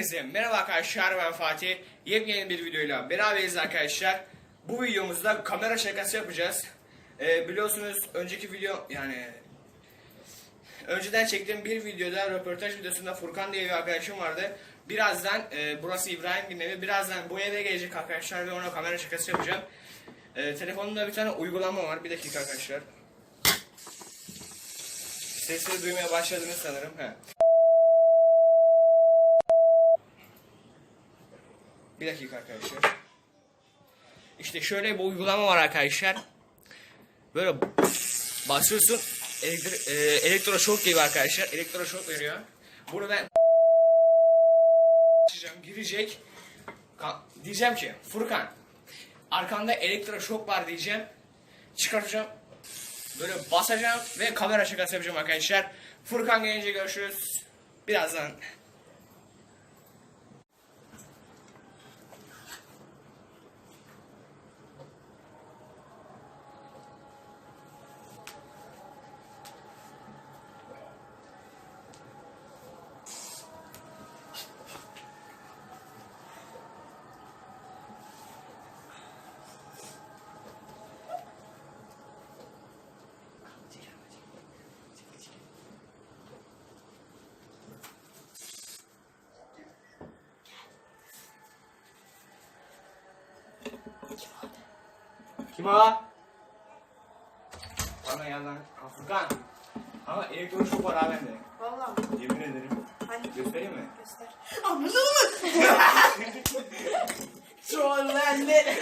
Herkese merhaba arkadaşlar ben Fatih. Yepyeni bir videoyla beraberiz arkadaşlar. Bu videomuzda kamera şakası yapacağız. Ee, biliyorsunuz önceki video yani önceden çektiğim bir videoda röportaj videosunda Furkan diye bir arkadaşım vardı. Birazdan e, burası İbrahim evi. Birazdan bu eve gelecek arkadaşlar ve ona kamera şakası yapacağım. E, telefonumda bir tane uygulama var. Bir dakika arkadaşlar. Sesleri duymaya başladınız sanırım. He. Bir dakika arkadaşlar. İşte şöyle bir uygulama var arkadaşlar. Böyle basıyorsun elektri, e, elektroşok gibi arkadaşlar. Elektroşok veriyor. Bunu ben açacağım girecek. Ka- diyeceğim ki Furkan arkanda elektroşok var diyeceğim. Çıkartacağım. Böyle basacağım ve kamera şakası yapacağım arkadaşlar. Furkan gelince görüşürüz. Birazdan. Kim o? Bana yalan. Ha, Furkan. Ama elektroşok var ha bende. Valla. Yemin ederim. Hani Göstereyim mi? göster. Anladın mı? Trollendi.